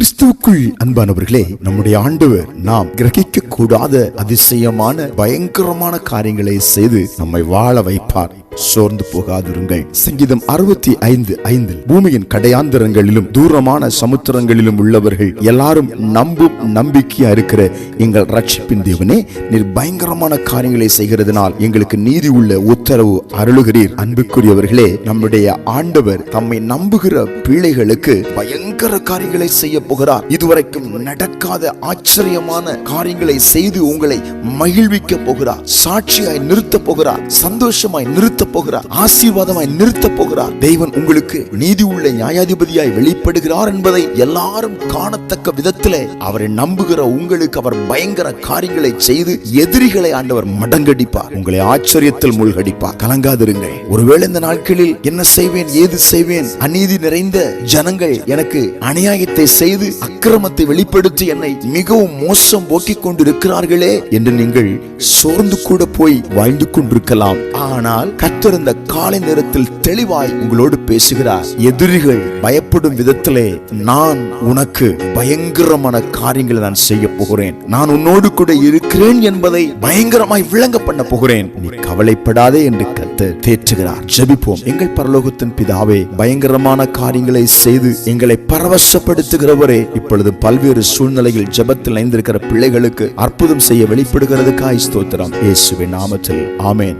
கிறிஸ்துவுக்குள் அன்பானவர்களே நம்முடைய ஆண்டவர் நாம் கிரகிக்க கூடாத அதிசயமான பயங்கரமான காரியங்களை செய்து நம்மை வாழ வைப்பார். சோர்ந்து போகாதிருங்கள். சங்கீதம் அறுபத்தி ஐந்து ஐந்தில் பூமியின் கடையாந்தரங்களிலும் தூரமான சமுத்திரங்களிலும் உள்ளவர்கள் எல்லாரும் நம்பும் நம்பிக்கையா இருக்கிற எங்கள் ரட்சிப்பின் தேவனே நீர் பயங்கரமான காரியங்களை செய்கிறதுனால் எங்களுக்கு நீதி உள்ள உத்தரவு அருளுகிறீர். அன்புக்குரியவர்களே நம்முடைய ஆண்டவர் தம்மை நம்புகிற பிள்ளைகளுக்கு பயங்கர காரியங்களை செய்ய போகிறார். இதுவரைக்கும் நடக்காத ஆச்சரியமான காரியங்களை செய்து உங்களை மகிழ்விக்க போகிறார். சாட்சியாய் நிறுத்த போகிறார். சந்தோஷமாய் நிறுத்த போகிறார். ஆசீர்வாதமாய் நிறுத்த போகிறார். தேவன் உங்களுக்கு நீதி உள்ள நியாயாதிபதியாய் வெளிப்படுகிறார் என்பதை எல்லாரும் காணத்தக்க விதத்தில் அவரை நம்புகிற உங்களுக்கு அவர் பயங்கர காரியங்களை செய்து எதிரிகளை ஆண்டவர் மடங்கடிப்பார். உங்களை ஆச்சரியத்தில் மூழ்கடிப்பார். கலங்காதிருங்கள். ஒருவேளை இந்த நாட்களில் என்ன செய்வேன் ஏது செய்வேன் அநீதி நிறைந்த ஜனங்கள் எனக்கு அநியாயத்தை செய்து அக்கிரமத்தை வெளிப்படுத்தி என்னை மிகவும் மோசம் போக்கிக் கொண்டிருக்கிறார்களே என்று நீங்கள் சோர்ந்து கூட போய் வாழ்ந்து கொண்டிருக்கலாம். ஆனால் கர்த்தர் இந்த காலை நேரத்தில் தெளிவாய் உங்களோடு பேசுகிறார். எதிரிகள் பயப்படும் விதத்திலே நான் உனக்கு பயங்கரமான காரியங்களை நான் செய்ய போகிறேன். நான் உன்னோடு கூட இருக்கிறேன் என்பதை பயங்கரமாய் விளங்க பண்ண போகிறேன். நீ கவலைப்படாதே என்று கத்து தேற்றுகிறார். ஜெபிப்போம். எங்கள் பரலோகத்தின் பிதாவே பயங்கரமான காரியங்களை செய்து எங்களை பரவசப்படுத்துகிறவரே இப்பொழுது பல்வேறு சூழ்நிலையில் ஜெபத்தில் இணைந்திருக்கிற பிள்ளைகளுக்கு அற்புதம் செய்ய வெளிப்படுகிறதுக்காய் ஸ்தோத்திரம். இயேசுவின் நாமத்தில். ஆமேன்.